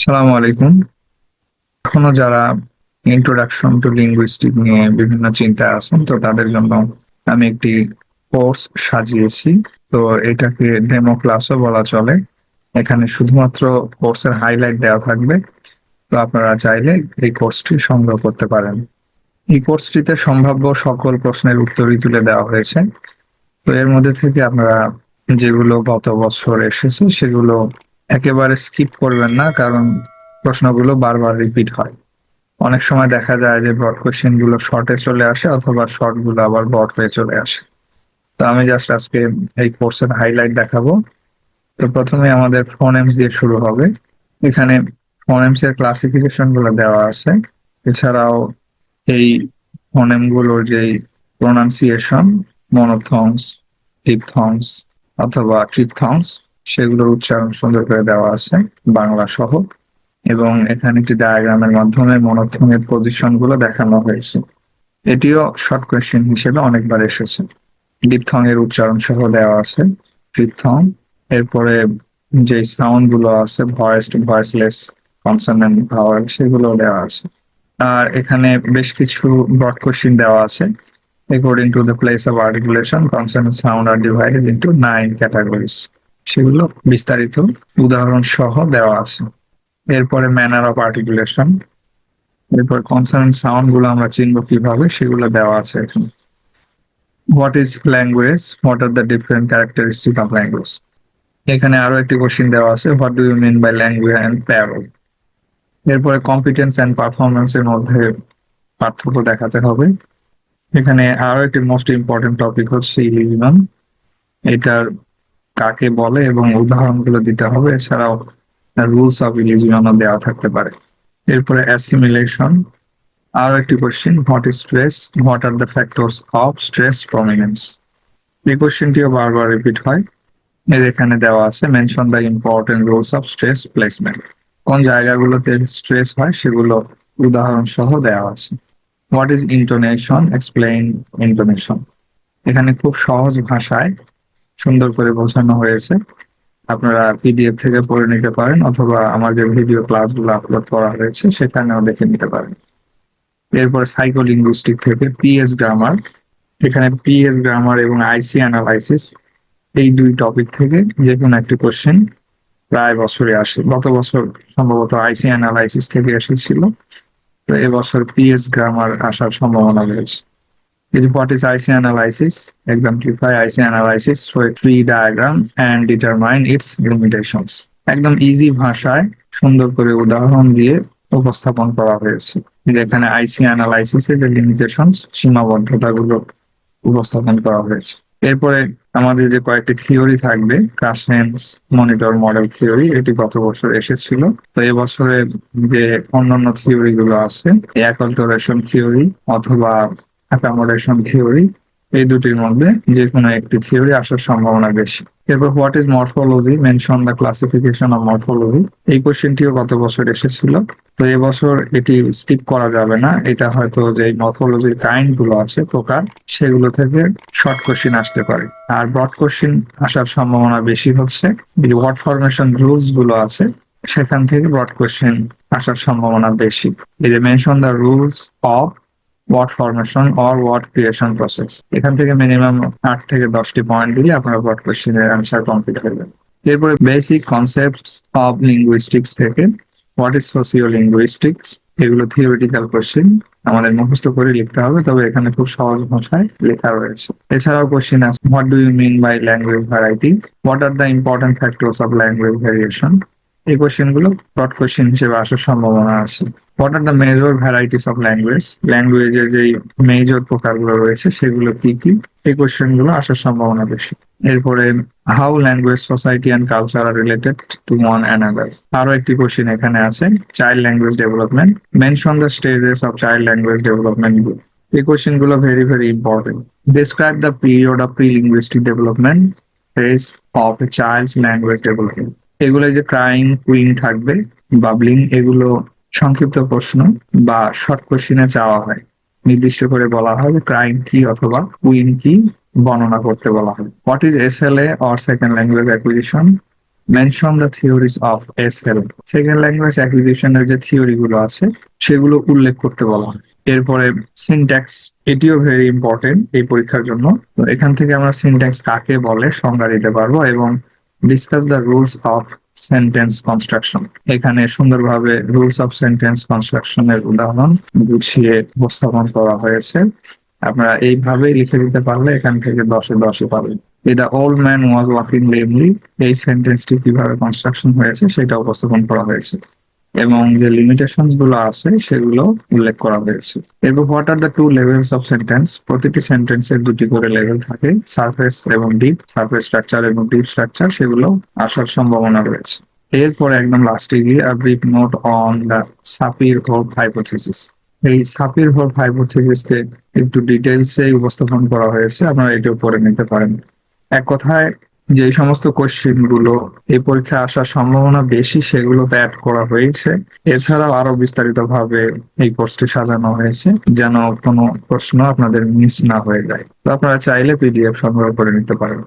আসসালামু আলাইকুম। এখনও যারা ইন্ট্রোডাকশন টু লিঙ্গুইস্টিক নিয়ে বিভিন্ন চিন্তায় আছেন, তো তাদের জন্য আমি একটি কোর্স সাজিয়েছি। তো এটাকে ডেমো ক্লাসও বলা চলে। এখানে শুধুমাত্র কোর্সের হাইলাইট দেওয়া থাকবে। তো আপনারা চাইলে এই কোর্সটি সংগ্রহ করতে পারেন। এই কোর্সটিতে সম্ভাব্য সকল প্রশ্নের উত্তরই তুলে দেওয়া হয়েছে। তো এর মধ্যে থেকে আপনারা যেগুলো গত বছর এসেছে, সেগুলো একেবারে স্কিপ করবেন না, কারণ প্রশ্নগুলো বারবার রিপিট হয়। অনেক সময় দেখা যায় যে ব্রড কোশ্চেনগুলো শর্টে চলে আসে অথবা শর্টগুলো আবার ব্রড হয়ে চলে আসে। তো আমি জাস্ট আজকে এই কোর্সের হাইলাইট দেখাবো। তো প্রথমে আমাদের ফোনেমস দিয়ে শুরু হবে। এখানে ফোনেমস এর ক্লাসিফিকেশনগুলো দেওয়া আছে। এছাড়াও এই ফোনেমগুলোর যেই প্রোনাউন্সিয়েশন মনোথংস টিপথংস অথবা ট্রিপথংস সেগুলোর উচ্চারণ সুন্দর করে দেওয়া আছে বাংলা সহ। এবং এখানে একটি ডায়াগ্রামের মাধ্যমে মনোথমের পজিশনগুলো দেখানো হয়েছে। এটিও শর্ট কোয়েশ্চেন হিসেবে অনেকবার এসেছে। ডিপথং এর উচ্চারণ সহ দেওয়া আছে। ট্রিপথং এরপরে যে সাউন্ডগুলো আছে ভয়েস ভয়েসলেস কনসোনেন্ট ভাওয়াল সেগুলো দেওয়া আছে। আর এখানে বেশ কিছু ব্রড কোশ্চিন দেওয়া আছে। according to the place of articulation, consonant, sound are divided into nine categories সেগুলো বিস্তারিত উদাহরণ সহ দেওয়া আছে। এরপরে ম্যানার অফ আর্টিকুলেশন এরপর কনসার্ন সাউন্ডগুলো আমরা চিনব কীভাবে, সেগুলো দেওয়া আছে এখানে। What is language what are the different characteristic of language এখানে আরও একটি কোশ্চিন দেওয়া আছে what do you mean by language and parole এরপরে কম্পিটেন্স অ্যান্ড পারফরমেন্স এর মধ্যে পার্থক্য দেখাতে হবে। এখানে আরও একটি মোস্ট ইম্পর্টেন্ট টপিক হচ্ছে ইলিজিনম এটার কাকে বলে এবং উদাহরণগুলো দিতে হবে, এছাড়াও রুলস অফ ইলিজিনও দেওয়া থাকতে পারে। এরপরে অ্যাসিমিলেশন আরও একটি question what is stress what are the factors of stress prominence এই কোশ্চেনটিও বারবার রিপিট হয়। এর এখানে দেওয়া আছে mention the important rules of stress placement কোন জায়গাগুলোতে স্ট্রেস হয় সেগুলো উদাহরণ সহ দেওয়া আছে। What is intonation explain intonation এখানে খুব সহজ ভাষায় সুন্দর করে বোঝানো হয়েছে। আপনারা পিডিএফ থেকে পড়ে নিতে পারেন অথবা আমার যে ভিডিও ক্লাসগুলো আপলোড করা হয়েছে সেখানেও দেখে নিতে পারেন। এরপর সাইকোলিঙ্গুইস্টিক থেকে পিএস গ্রামার এখানে পিএস গ্রামার এবং আইসি অ্যানালাইসিস এই দুই টপিক থেকে যে কোনো একটি কোশ্চেন প্রায় বছরে আসে। গত বছর সম্ভবত আইসি অ্যানালাইসিস থেকে এসেছিল। তো এবছর পিএস গ্রামার আসার সম্ভাবনা রয়েছে। What is IC analysis? Exemplify IC analysis through a tree diagram and determine its limitations. একদম ইজি ভাষায় সুন্দর করে উদাহরণ দিয়ে উপস্থাপন করা হয়েছে যেখানে আইসি অ্যানালাইসিস এর যে লিমিটেশনস সীমাবদ্ধতাগুলো উপস্থাপন করা হয়েছে এরপরে আমাদের যে কয়েকটি থিওরি থাকবে ক্রাসেন্স মনিটর মডেল থিওরি এটি গত বছর এসেছিল তো এবছরে যে অন্যান্য থিওরি গুলো আছে অ্যাকল্টোরেশন থিওরি অথবা অ্যাকামোডেশন থিওরি এই দুটির মধ্যে যে কোনো একটি থিওরি আসার সম্ভাবনা বেশি। এরপর what is morphology mention the classification of morphology এই কোশ্চেনটিও গত বছর এসেছিল। তো এবছর এটি স্কিপ করা যাবে না। এটা হয়তো যে মরফোলজির কাইন্ডগুলো আছে, প্রকার, সেগুলো থেকে শর্ট কোশ্চেন আসতে পারে। আর ব্রড কোশ্চেন আসার সম্ভাবনা বেশি হচ্ছে। যে ফরমেশন রুলসগুলো আছে, সেখান থেকে ব্রড কোশ্চেন আসার সম্ভাবনা বেশি। এই যে mention the rules of word formation or word creation process এখান থেকে মিনিমাম আট থেকে দশটি পয়েন্ট দিলে আপনারা ওয়ার্ড কোশ্চেনের অ্যান্সার কমপ্লিট হয়ে যাবে। এরপরে বেসিক কনসেপ্ট অফ লিঙ্গুইস্টিক্স থেকে হোয়াট ইজ সোসিও লিঙ্গুইস্টিক্স এগুলো থিওরিটিক্যাল কোশ্চেন আমাদের মুখস্থ করে লিখতে হবে, তবে এখানে খুব সহজ ভাষায় লেখা রয়েছে। এছাড়াও কোশ্চেন আছে what do you mean by language variety what are the important factors of language variation এই কোশ্চেনগুলো ব্রড কোশ্চেন হিসেবে আসার সম্ভাবনা আছে। What are the major varieties of language ল্যাঙ্গুয়েজের যে মেজর প্রকারগুলো রয়েছে, সেগুলো কি কি? এই কোশ্চেনগুলো আসার সম্ভাবনা বেশি। এরপরে how language society and culture are related to one another আরও একটি কোশ্চেন এখানে আছে child language development mention the stages of child language development এই কোশ্চেনগুলো very very important describe the period of pre linguistic development phase of child's language development এগুলো যে crying cooing থাকবে বাবলিং এগুলো সংক্ষিপ্ত প্রশ্ন বা শর্ট কোশ্চিনে চাওয়া হয়। নির্দিষ্ট করে বলা হয় ক্রাইম কি অথবা কুইন কি বর্ণনা করতে বলা হয়। What is S L A or second language acquisition mention the theories of SL second language অ্যাকুইজিশনের যে থিওরি গুলো আছে, সেগুলো উল্লেখ করতে বলা হয়। এরপরে সিনট্যাক্স এটিও ভেরি ইম্পর্টেন্ট এই পরীক্ষার জন্য। এখান থেকে আমরা সিনট্যাক্স কাকে বলে, সংজ্ঞা দিতে পারব এবং discuss the rules of sentence construction এখানে সুন্দরভাবে রুলস অফ সেন্টেন্স কনস্ট্রাকশনের উদাহরণ গুছিয়ে উপস্থাপন করা হয়েছে। আপনারা এইভাবে লিখে দিতে পারলে এখান থেকে দশে দশে পাবেন। এটা old man was walking lamely এই সেন্টেন্সটি কীভাবে কনস্ট্রাকশন হয়েছে সেটা উপস্থাপন করা হয়েছে। এবং যে লিমিটেশনগুলো আছে, সেগুলো উল্লেখ করা হয়েছে। এরপর what are the two levels of sentence প্রতিটি সেন্টেন্সের দুটি করে লেভেল থাকে সারফেস এবং ডিপ সারফেস স্ট্রাকচার এবং ডিপ স্ট্রাকচার সেগুলো আসার সম্ভাবনা রয়েছে। এরপর একদম লাস্টে গিয়ে a brief note on the Sapir Whorf hypothesis এই সাপির হোপ হাইপোথিসিসকে একটু ডিটেলসে উপস্থাপন করা হয়েছে, আপনারা এটাও পড়ে নিতে পারেন। এক কথায় যে সমস্ত কোশ্চিনগুলো এই পরীক্ষায় আসার সম্ভাবনা বেশি, সেগুলো অ্যাড করা হয়েছে। এছাড়াও আরও বিস্তারিত ভাবে এই কোর্সটি সাজানো হয়েছে, যেন কোনো প্রশ্ন আপনাদের মিস না হয়ে যায়। তো আপনারা চাইলে পিডিএফ সংগ্রহ করে নিতে পারেন।